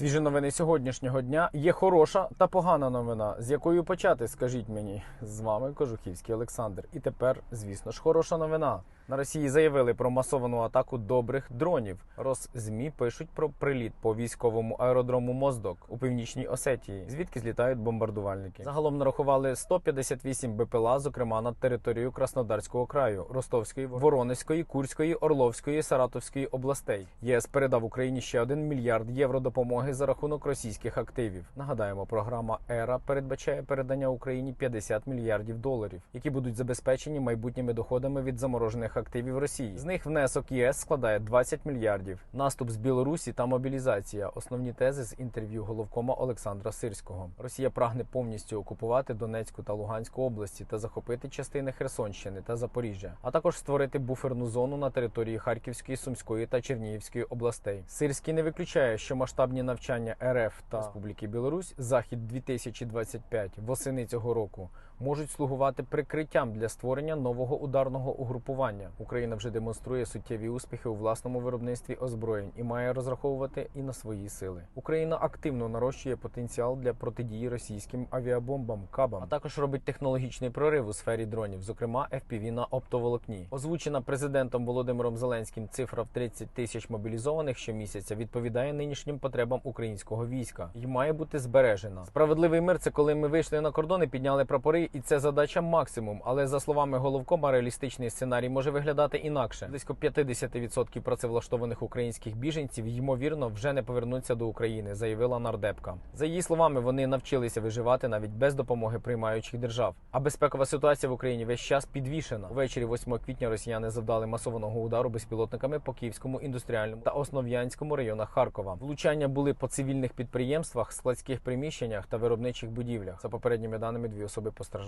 Свіжі новини сьогоднішнього дня є хороша та погана новина. З якою почати, скажіть мені. З вами Кожухівський Олександр. І тепер, звісно ж, хороша новина. На Росії заявили про масовану атаку добрих дронів. Роззмі пишуть про приліт по військовому аеродрому Моздок у північній Осетії, звідки злітають бомбардувальники. Загалом нарахували 158 БПЛА, зокрема над територією Краснодарського краю, Ростовської, Воронезької, Курської, Орловської, Саратовської областей. ЄС передав Україні ще 1 мільярд євро допомоги за рахунок російських активів. Нагадаємо, програма ЕРА передбачає передання Україні 50 мільярдів доларів, які будуть забезпечені майбутніми доходами від заморожених активів Росії. З них внесок ЄС складає 20 мільярдів. Наступ з Білорусі та мобілізація. Основні тези з інтерв'ю головкома Олександра Сирського. Росія прагне повністю окупувати Донецьку та Луганську області та захопити частини Херсонщини та Запоріжжя, а також створити буферну зону на території Харківської, Сумської та Чернігівської областей. Сирський не виключає, що масштабні навчання РФ та Республіки Білорусь Захід 2025 восени цього року можуть слугувати прикриттям для створення нового ударного угрупування. Україна вже демонструє суттєві успіхи у власному виробництві озброєнь і має розраховувати і на свої сили. Україна активно нарощує потенціал для протидії російським авіабомбам кабам, а також робить технологічний прорив у сфері дронів, зокрема FPV на оптоволокні. Озвучена президентом Володимиром Зеленським цифра в 30 тисяч мобілізованих щомісяця відповідає нинішнім потребам українського війська і має бути збережена. Справедливий мир це коли ми вийшли на кордони, підняли прапори, і це задача максимум. Але за словами головкома, реалістичний сценарій може виглядати інакше. Близько 50% працевлаштованих українських біженців ймовірно вже не повернуться до України, заявила нардепка. За її словами, вони навчилися виживати навіть без допомоги приймаючих держав. А безпекова ситуація в Україні весь час підвішена. Увечері 8 квітня росіяни завдали масованого удару безпілотниками по Київському індустріальному та Основ'янському районах Харкова. Влучання були по цивільних підприємствах, складських приміщеннях та виробничих будівлях. За попередніми даними, дві особи постраждали.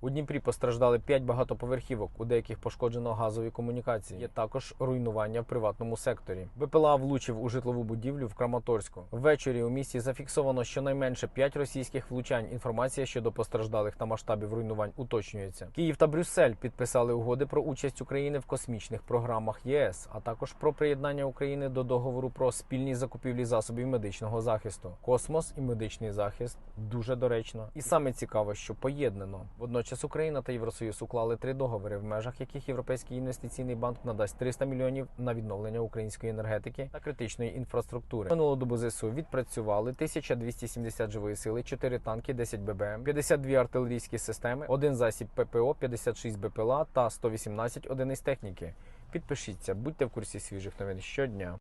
У Дніпрі постраждали 5 багатоповерхівок, у деяких пошкоджено газові комунікації. Є також руйнування в приватному секторі. БПЛА влучив у житлову будівлю в Краматорську. Ввечері у місті зафіксовано щонайменше 5 російських влучань. Інформація щодо постраждалих та масштабів руйнувань уточнюється. Київ та Брюссель підписали угоди про участь України в космічних програмах ЄС, а також про приєднання України до договору про спільні закупівлі засобів медичного захисту. Космос і медичний захист дуже доречно. І саме цікаво, що поєднано. Водночас Україна та Євросоюз уклали три договори, в межах яких Європейський інвестиційний банк надасть 300 мільйонів на відновлення української енергетики та критичної інфраструктури. Минулого добу ЗСУ відпрацювали 1270 живої сили, 4 танки, 10 ББМ, 52 артилерійські системи, один засіб ППО, 56 БПЛА та 118 одиниць техніки. Підпишіться, будьте в курсі свіжих новин щодня.